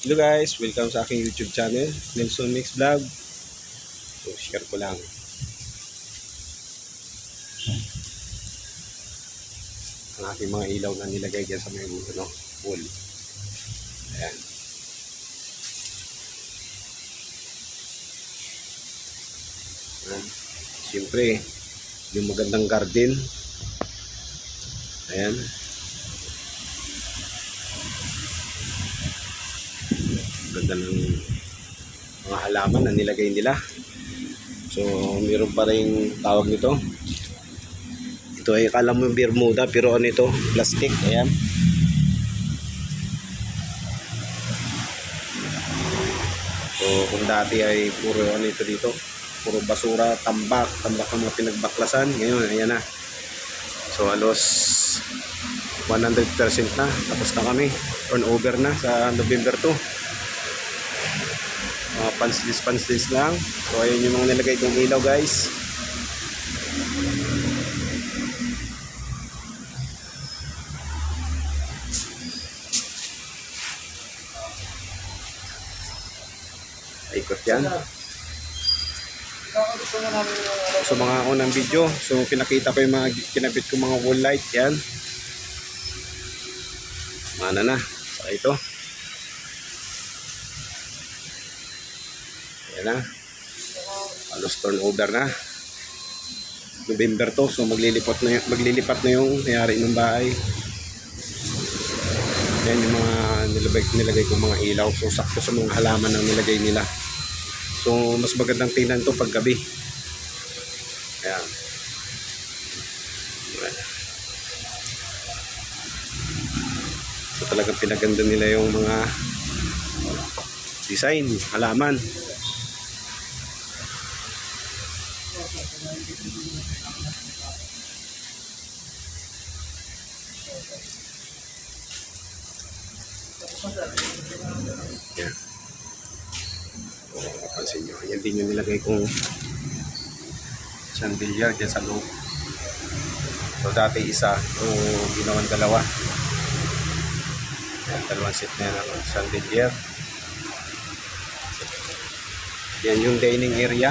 Hello guys, welcome sa aking YouTube channel, Nelson Mix Vlog. So, share ko lang. Ang aking mga ilaw na nilagay dyan sa may ano, wall. Ayan. Ayan. Siyempre, yung magandang garden. Ayan. Ganda ng mga halaman na nilagay nila. So, mayroon pa rin tawag nito. Ito ay akala mo Bermuda pero ano ito? Plastic. Ayan. So, kung dati ay puro ano ito dito, puro basura, tambak, tambak ng mga pinagbaklasan. Ngayon, ayan na. So, halos 100% na. Tapos na kami. Turnover na sa November 2 mga panslis panslis lang. So ayun yung mga nilagay kong ilaw guys. Ikot yan. So mga unang video. So pinakita ko yung mga kinabit ko mga wall light. Yan. Mana na. So ito Ayan na. Halos turnover na. November to, so maglilipat na, maglilipat na yung nangyari ng bahay. Yan yung mga nilagay, nilagay ko mga ilaw. So sakto sa mga halaman ang nilagay nila. So mas magandang tingnan to pag gabi. Ayan. Ayan. So talagang pinaganda nila yung mga design, halaman. Yan. Kung mapapansin nyo. Yan din yung nilagay kong chandelier dyan sa loob. So dati isa, so ginawan dalawa. Yan, dalawang set na yan ang chandelier. Yan yung dining area.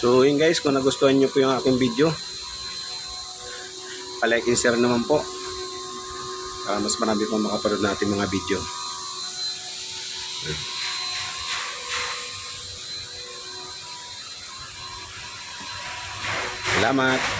So yun guys, kung nagustuhan nyo po yung aking video, palike and share naman po. Para mas marami pang makaparod natin mga video. Salamat!